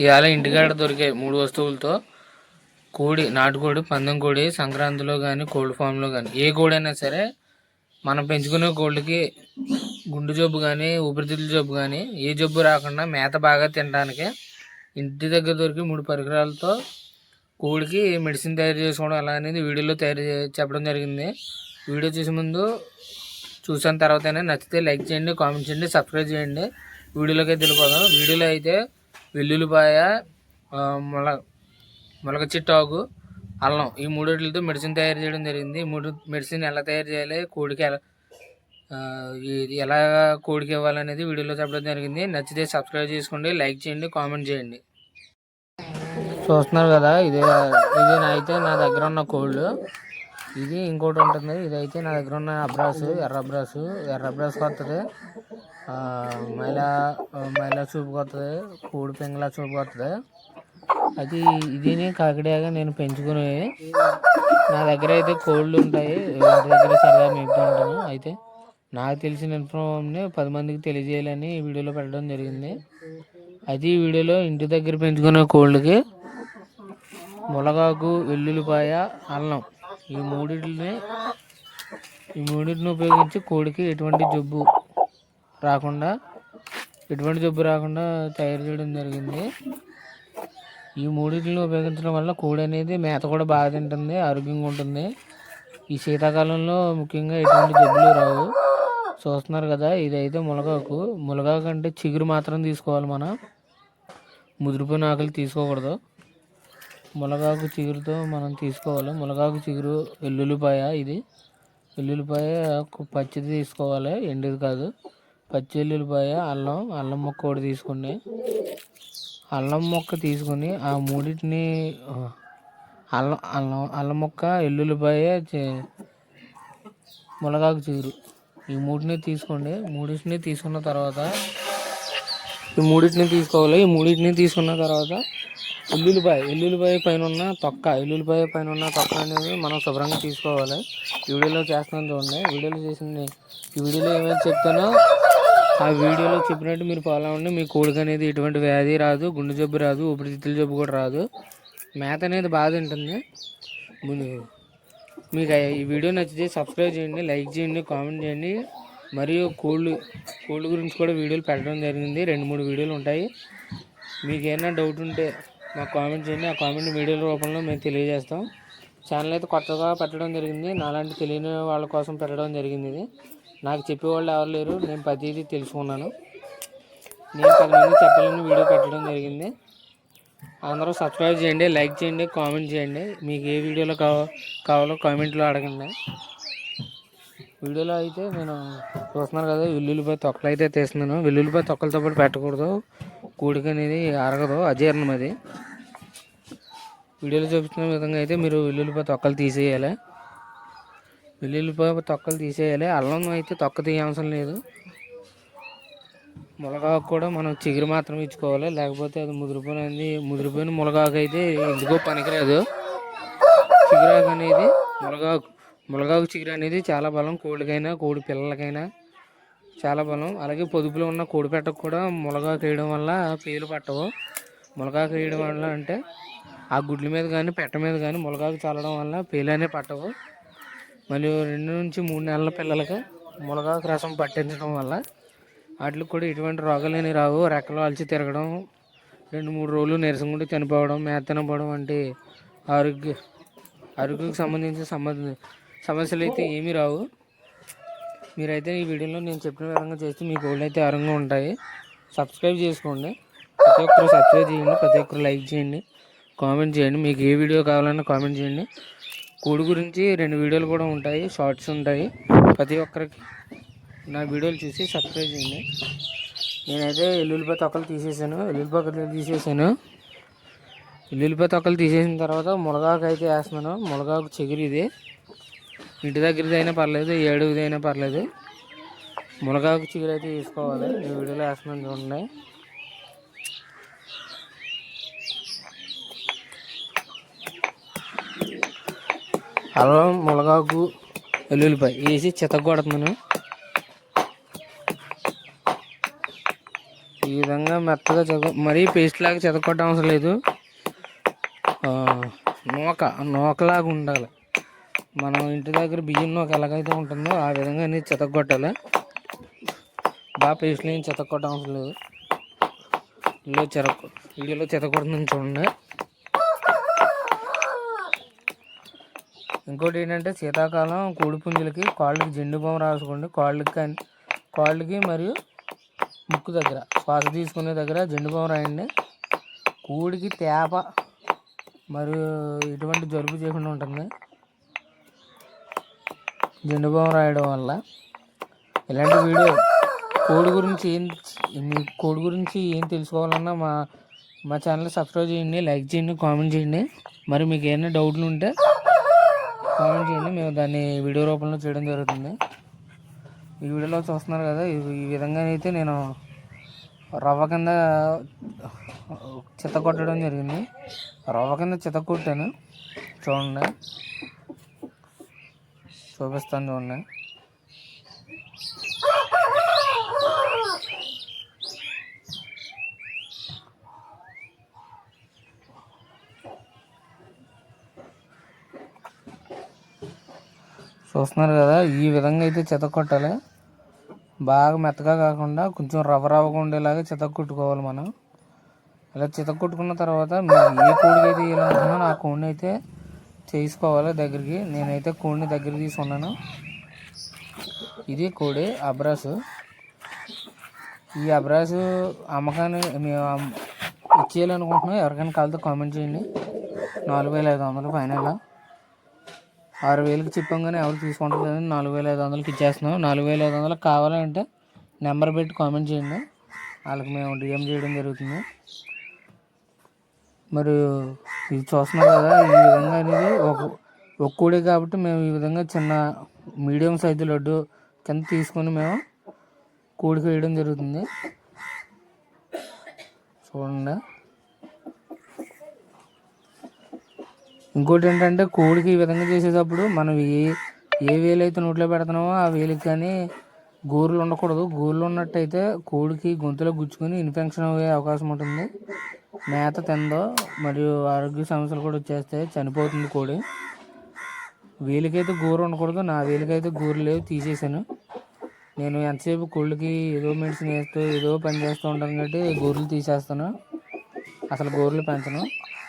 ఇవాళ ఇంటికాడ దొరికే మూడు వస్తువులతో కోడి నాటుకోడి పందెం కోడి సంక్రాంతిలో కానీ కోల్డ్ ఫామ్లో కానీ ఏ కోడి అయినా సరే మనం పెంచుకునే కోళ్ళకి గుండు జబ్బు కానీ ఊపిరితిత్తుల జబ్బు కానీ ఏ జబ్బు రాకుండా మేత బాగా తినడానికి ఇంటి దగ్గర దొరికి మూడు పరికరాలతో కోడికి మెడిసిన్ తయారు చేసుకోవడం ఎలా అనేది వీడియోలో తయారు చే- చెప్పడం జరిగింది. వీడియో చూసే ముందు చూసిన తర్వాతనే నచ్చితే లైక్ చేయండి కామెంట్ చేయండి సబ్స్క్రైబ్ చేయండి. వీడియోలోకి అయితే వెళ్ళిపోదాం. వీడియోలో అయితే వెల్లుల్లిపాయ మొల మొలక చిట్టాకు అల్లం ఈ మూడిటితో మెడిసిన్ తయారు చేయడం జరిగింది. ఈ మూడు మెడిసిన్ ఎలా తయారు చేయాలి కోడికి ఎలా ఎలా కోడికి ఇవ్వాలనేది వీడియోలో చెప్పడం జరిగింది. నచ్చితే సబ్స్క్రైబ్ చేసుకోండి లైక్ చేయండి కామెంట్ చేయండి. చూస్తున్నారు కదా ఇదే ఇది నా అయితే నా దగ్గర ఉన్న కోళ్ళు. ఇది ఇంకోటి ఉంటుంది. ఇదైతే నా దగ్గర ఉన్న అబ్రాసు ఎర్ర అబ్రాసు. ఎర్ర అబ్రాస్ వస్తుంది మైలా మైలా చూపుకి వస్తుంది కూడి పింగళ చూపుకి వస్తుంది అది ఇదిని కాకిడాగా నేను పెంచుకునేవి నా దగ్గర అయితే కోళ్ళు ఉంటాయి. వాటి దగ్గర సరదా మేపుతూ ఉంటాను. అయితే నాకు తెలిసిన ఇన్ఫర్మేషన్ని పది మందికి తెలియజేయాలని ఈ వీడియోలో పెట్టడం జరిగింది. అది ఈ వీడియోలో ఇంటి దగ్గర పెంచుకునే కోళ్ళకి మునగాకు వెల్లుల్లిపాయ అల్లం ఈ మూడింటిని ఈ మూడింటిని ఉపయోగించి కోడికి ఎటువంటి జబ్బు రాకుండా ఎటువంటి జబ్బు రాకుండా తయారు చేయడం జరిగింది. ఈ మూడింటిని ఉపయోగించడం వల్ల కోడి అనేది మేత కూడా బాగా తింటుంది ఆరోగ్యంగా ఉంటుంది. ఈ శీతాకాలంలో ముఖ్యంగా ఎటువంటి జబ్బులు రావు. చూస్తున్నారు కదా ఇదైతే మునగాకు మునగాకు అంటే చిగురు మాత్రం తీసుకోవాలి మనం. ముదిరిపోయిన ఆకులు తీసుకోకూడదు. మునగాకు చిగురుతో మనం తీసుకోవాలి. మునగాకు చిగురు వెల్లుల్లిపాయ ఇది. వెల్లుల్లిపాయ పచ్చిది తీసుకోవాలి. ఎండిది కాదు. పచ్చి వెల్లుల్లిపాయ అల్లం అల్లం ముక్క కూడా తీసుకుని అల్లం ముక్క తీసుకొని ఆ మూడింటిని అల్లం అల్లం అల్లం ముక్క ఎల్లుల్లిపాయ మునగాకు చిగురు. ఈ మూటిని తీసుకోండి. మూడింటిని తీసుకున్న తర్వాత ఈ మూడింటిని తీసుకోవాలి. ఈ మూడింటిని తీసుకున్న తర్వాత ఎల్లుల్లిపాయ ఎల్లుల్లిపాయ పైన ఉన్న తొక్క ఎల్లుల్లిపాయ పైన ఉన్న తొక్క అనేది మనం శుభ్రంగా తీసుకోవాలి. ఈ వీడియోలో చేస్తున్నాను చూడండి. వీడియోలో చేసింది ఈ వీడియోలో ఏమైతే చెప్తానో ఆ వీడియోలో చెప్పినట్టు మీరు ఫాలో అవ్వండి. మీ కోడికి అనేది ఎటువంటి వ్యాధి రాదు గుండె జబ్బు రాదు ఊపిరితిత్తుల జబ్బు కూడా రాదు. మేత అనేది బాగా తింటుంది. ముందు మీకు ఈ వీడియో నచ్చితే సబ్స్క్రైబ్ చేయండి లైక్ చేయండి కామెంట్ చేయండి. మరియు కోళ్ళు కోళ్ళు గురించి కూడా వీడియోలు పెట్టడం జరిగింది. రెండు మూడు వీడియోలు ఉంటాయి. మీకు ఏమైనా డౌట్ ఉంటే మాకు కామెంట్ చేయండి ఆ కామెంట్ వీడియోల రూపంలో మేము తెలియజేస్తాం. ఛానల్ అయితే కొత్తగా పెట్టడం జరిగింది. నాలాంటి తెలియని వాళ్ళ కోసం పెట్టడం జరిగింది ఇది. నాకు చెప్పేవాళ్ళు ఎవరు లేరు. నేను ప్రతిదీ తెలుసుకున్నాను. నేను పది మంది చెప్పాలని వీడియో పెట్టడం జరిగింది. అందరూ సబ్స్క్రైబ్ చేయండి లైక్ చేయండి కామెంట్ చేయండి. మీకు ఏ వీడియోలో కావ కావాలో కామెంట్లో అడగండి. వీడియోలో అయితే నేను చూస్తున్నాను కదా వెల్లుల్లిపాయ తొక్కలు అయితే తీస్తున్నాను. వెల్లుల్లిపాయ తొక్కలతో పాటు పెట్టకూడదు. కూడిక అనేది అరగదు. అజీర్ణం అది. వీడియోలో చూపిస్తున్న విధంగా అయితే మీరు వెల్లుల్లిపాయ తొక్కలు తీసేయాలి. వెల్లుల్లిపాయ తొక్కలు తీసేయాలి. అల్లం అయితే తొక్క తీయవసరం లేదు. మునగాకు కూడా మనం చిగురు మాత్రం ఇచ్చుకోవాలి. లేకపోతే అది ముదిరిపోయినది ముదిరిపోయిన మునగాకు అయితే ఎందుకో పనికిరాదు. చిగురాకు అనేది మునగాకు మునగాకు చిగురు అనేది చాలా బలం కోడికైనా కోడి పిల్లలకైనా చాలా బలం. అలాగే పొదుపులో ఉన్న కోడి పెట్టకు కూడా మునగాకు వేయడం వల్ల పేలు పట్టవు. మునగాకు వేయడం వల్ల అంటే ఆ గుడ్ల మీద కానీ పెట్ట మీద కానీ మునగాకు చల్లడం వల్ల పేలు పట్టవు. మరియు రెండు నుంచి మూడు నెలల పిల్లలకి మునగాకు రసం పట్టించడం వల్ల వాటికి కూడా ఎటువంటి రోగాలని రావు. రెక్కలు అలచి తిరగడం రెండు మూడు రోజులు నీరసం చనిపోవడం మేత తినపోవడం వంటి ఆరోగ్య ఆరోగ్యకు సంబంధించిన సంబంధ సమస్యలు అయితే ఏమీ రావు. మీరైతే ఈ వీడియోలో నేను చెప్పిన విధంగా చేస్తే మీ కోళ్ళు అయితే ఆరోగ్యంగా ఉంటాయి. సబ్స్క్రైబ్ చేసుకోండి. ప్రతి ఒక్కరు సబ్స్క్రైబ్ చేయండి. ప్రతి ఒక్కరు లైక్ చేయండి. కామెంట్ చేయండి. మీకు ఏ వీడియో కావాలన్నా కామెంట్ చేయండి. కోడి గురించి రెండు వీడియోలు కూడా ఉంటాయి. షార్ట్స్ ఉంటాయి. ప్రతి ఒక్కరికి నా వీడియోలు చూసి సబ్స్క్రైబ్ చేయండి. నేనైతే ఎల్లుల్లిపాయ తొక్కలు తీసేసాను. ఎల్లుల్లిపాయ తీసేసాను. ఎల్లుల్లిపాయ తొక్కలు తీసేసిన తర్వాత మునగాకు అయితే వేస్తున్నాను. మునగాకు చెగిరిది ఇది. ఇంటి దగ్గరది అయినా పర్లేదు ఏడుగుది అయినా పర్లేదు. మునగాకు చిగురు అయితే తీసుకోవాలి నేను వీడియోలో వేస్తున్నాను చూడండి. అల్లం మునగాకు వెల్లుల్లిపాయ. వేసి చితగొడుతున్నాను ఈ ఈ విధంగా మెత్తగా చదువు మరీ పేస్ట్ లాగా చెదకొట్టడం అవసరం లేదు. నూక నూకలాగా ఉండాలి. మనం ఇంటి దగ్గర బియ్యం నూక ఎలాగైతే ఉంటుందో ఆ విధంగా అనేది చెతగొట్టాలి బాగా పేస్ట్లో ఏం చెతగొట్టడం అవసరం లేదు. వీడియో చెర వీడియోలో చెతగొడుతుంది చూడండి. ఇంకోటి ఏంటంటే శీతాకాలం కోడిపుంజులకి కాళ్ళకి జెండు బాం రాసుకోండి. కాళ్ళకి కానీ కాళ్ళకి మరియు ముక్కు దగ్గర శ్వాస తీసుకునే దగ్గర జెండు బాం రాయండి. కోడికి తేప మరియు ఎటువంటి జలుబు చేయకుండా ఉంటుంది. జెండు బామ్ రాయడం వల్ల ఇలాంటి వీడియో కోడి గురించి ఏం మీ కోడి గురించి ఏం తెలుసుకోవాలన్నా మా మా ఛానల్ సబ్స్క్రైబ్ చేయండి లైక్ చేయండి కామెంట్ చేయండి. మరి మీకు ఏమైనా డౌట్లు ఉంటే కామెంట్ చేయండి. మేము దాన్ని వీడియో రూపంలో చేయడం జరుగుతుంది. ఈ వీడియోలో చూస్తున్నారు కదా ఈ విధంగా అయితే నేను రవ్వ కింద చిత కొట్టడం జరిగింది. రవ్వ కింద చిత కొట్టాను. చూడండి. చూపిస్తాను చూడండి. చూస్తున్నారు కదా ఈ విధంగా అయితే చెత్త కొట్టాలి. బాగా మెత్తగా కాకుండా కొంచెం రవ్వ రవ్వగా ఉండేలాగా చితక కొట్టుకోవాలి మనం. ఇలా చితక కొట్టుకున్న తర్వాత మీరు ఏ కోడికి అయితే వేయాలనుకున్నానో ఆ కోడిని అయితే చేసుకోవాలి దగ్గరికి. నేనైతే కోడిని దగ్గర తీసుకున్నాను ఇది కోడి అబ్రాసు. ఈ అబ్రాసు అమ్మకాన్ని మేము ఇచ్చేయాలనుకుంటున్నాం. ఎవరికైనా కలితే కామెంట్ చేయండి. నాలుగు వేల ఐదు వందలు ఫైనల్ ఆరు వేలకు చెప్పంగానే ఎవరు తీసుకుంటారు నాలుగు వేల ఐదు వందలకి ఇచ్చేస్తున్నాం. నాలుగు వేల ఐదు వందలకు కావాలంటే నెంబర్ పెట్టి కామెంట్ చేయండి. వాళ్ళకి మేము డిఎం చేయడం జరుగుతుంది. మరి ఇది చూస్తున్నాం కదా ఈ విధంగా అనేది ఒక ఒక్కడే కాబట్టి మేము ఈ విధంగా చిన్న మీడియం సైజు లడ్డు కింద తీసుకొని మేము కూడికి వేయడం జరుగుతుంది. చూడండి. ఇంకోటి ఏంటంటే కోడికి ఈ విధంగా చేసేటప్పుడు మనం ఏ ఏ వేలు అయితే నోట్లో పెడుతున్నామో ఆ వేలికి కానీ గోర్లు ఉండకూడదు. గోర్లు ఉన్నట్టయితే కోడికి గొంతులో గుచ్చుకొని ఇన్ఫెక్షన్ అయ్యే అవకాశం ఉంటుంది. మేత తిందో మరియు ఆరోగ్య సమస్యలు కూడా వచ్చేస్తాయి చనిపోతుంది కోడి. వేలికైతే గోరు ఉండకూడదు. నా వేలికైతే గోరు లేవు తీసేసాను నేను ఎంతసేపు కోళ్ళకి ఏదో మెడిసిన్ వేస్తూ ఏదో పని చేస్తూ ఉంటాను కాబట్టి గోర్లు తీసేస్తాను. అసలు గోర్లు పెంచను.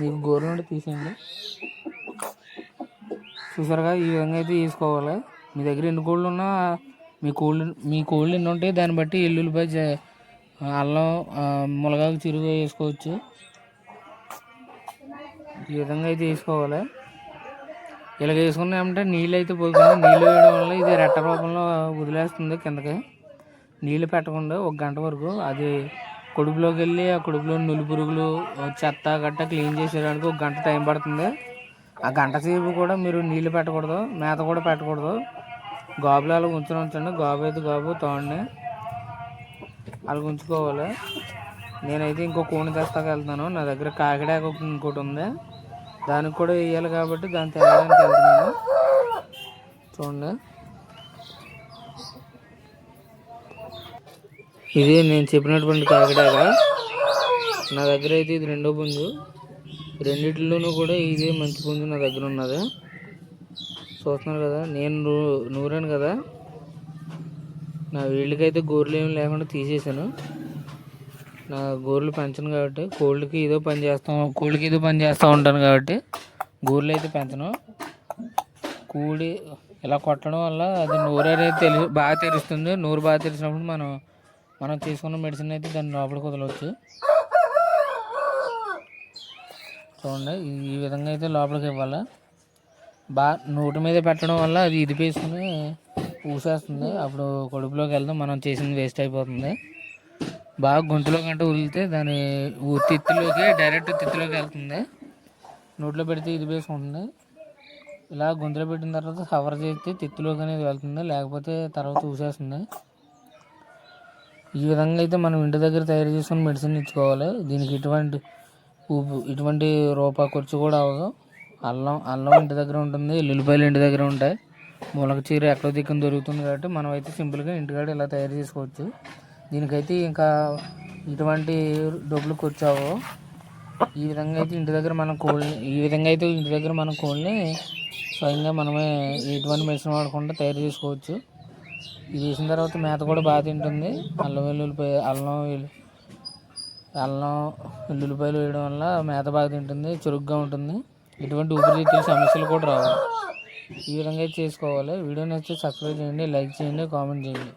మీకు గోర్లు ఉంటే తీసేయండి. చూసారుగా ఈ విధంగా అయితే తీసుకోవాలి మీ దగ్గర ఎన్ని కోళ్ళు ఉన్నా మీ కోళ్ళు మీ కోళ్ళు ఎన్ని ఉంటాయి దాన్ని బట్టి ఎల్లుల్లిపాయ అల్లం మునగాకు చిరుగు వేసుకోవచ్చు. ఈ విధంగా అయితే వేసుకోవాలి. ఇలాగ వేసుకున్నామంటే నీళ్ళు అయితే పోతుంది. నీళ్ళు వేయడం వల్ల ఇది రెట్ట రూపంలో వదిలేస్తుంది కిందకి. నీళ్ళు పెట్టకుండా ఒక గంట వరకు అది కొడుపులోకి వెళ్ళి ఆ కొడుపులో నులి పురుగులు చెత్త గట్ట క్లీన్ చేసేయడానికి ఒక గంట టైం పడుతుంది. ఆ గంట సేపు కూడా మీరు నీళ్ళు పెట్టకూడదు మేత కూడా పెట్టకూడదు. గాబులు అలా ఉంచుని ఉంచండి. గాబు అయితే గాబు తోండి అలా ఉంచుకోవాలి. నేనైతే ఇంకో కూని తెస్తాకి వెళ్తున్నాను నా దగ్గర కాకిడాక ఇంకోటి ఉంది. దానికి కూడా వేయాలి కాబట్టి దాన్ని తేడానికి వెళ్తున్నాను. చూడండి. ఇది నేను చెప్పినటువంటి కాకిడాక. నా దగ్గర అయితే ఇది రెండో పుంజు రెండిట్లోనూ కూడా ఇదే మంచి పుంజు నా దగ్గర ఉన్నది. చూస్తున్నారు కదా నేను నూ- నూరాను కదా. నా వీళ్ళకైతే గోర్లు ఏమి లేకుండా తీసేసాను నా గోర్లు పెంచను కాబట్టి కోళ్ళకి ఏదో పని చేస్తాం కోళ్ళకి ఏదో పని చేస్తూ ఉంటాను కాబట్టి గోర్లు అయితే పెంచను. కూడి ఇలా కొట్టడం వల్ల అది నూరు అనేది తెలి బాగా తెరుస్తుంది. నోరు బాగా తెరిచినప్పుడు మనం మనం తీసుకున్న మెడిసిన్ అయితే దాన్ని లోపలికి వదలవచ్చు. చూడండి ఈ- విధంగా అయితే లోపలికి ఇవ్వాలి? బాగా నోటి మీద పెట్టడం వల్ల అది ఇది పేసుకుని ఊసేస్తుంది. అప్పుడు కడుపులోకి వెళ్దాం. మనం చేసింది వేస్ట్ అయిపోతుంది. బాగా గొంతులో కంటే వదిలితే దాని ఊ- తిత్తిలోకి డైరెక్ట్ తిత్తిలోకి వెళ్తుంది. నోట్లో పెడితే ఇది ఇలా గొంతులో పెట్టిన తర్వాత కవర్ చేస్తే తిత్తిలోకి అనేది వెళ్తుంది. లేకపోతే తర్వాత ఊసేస్తుంది. ఈ విధంగా అయితే మనం ఇంటి దగ్గర తయారు చేసుకుని మెడిసిన్ ఇచ్చుకోవాలి. దీనికి ఎటువంటి ఉప్పు ఇటువంటి రూపాయి ఖర్చు కూడా అవ్వదు. అల్లం అల్లం ఇంటి దగ్గర ఉంటుంది ఎల్లుల్లిపాయలు ఇంటి దగ్గర ఉంటాయి. ములక చీర ఎక్కడ దిక్కున దొరుకుతుంది కాబట్టి మనం అయితే సింపుల్గా ఇంటికాడ ఇలా తయారు చేసుకోవచ్చు. దీనికైతే ఇంకా ఇటువంటి డబ్బులు కూర్చావు ఈ విధంగా అయితే ఇంటి దగ్గర మనం కోళ్ళని ఈ విధంగా అయితే ఇంటి దగ్గర మనం కోళ్ళని స్వయంగా మనమే ఎటువంటి మెషిన్ వాడకుండా తయారు చేసుకోవచ్చు. ఇది వేసిన తర్వాత మేత కూడా బాగా తింటుంది. అల్లం వెల్లుల్లిపాయ అల్లం వెల్లు అల్లం వెల్లుల్లిపాయలు వేయడం వల్ల మేత బాగా తింటుంది చురుగ్గా ఉంటుంది. ఎటువంటి ఊపిరితిత్తుల సమస్యలు కూడా రావు. ఈ విధంగా అయితే చేసుకోవాలి. వీడియో నచ్చితే సబ్స్క్రైబ్ చేయండి లైక్ చేయండి కామెంట్ చేయండి.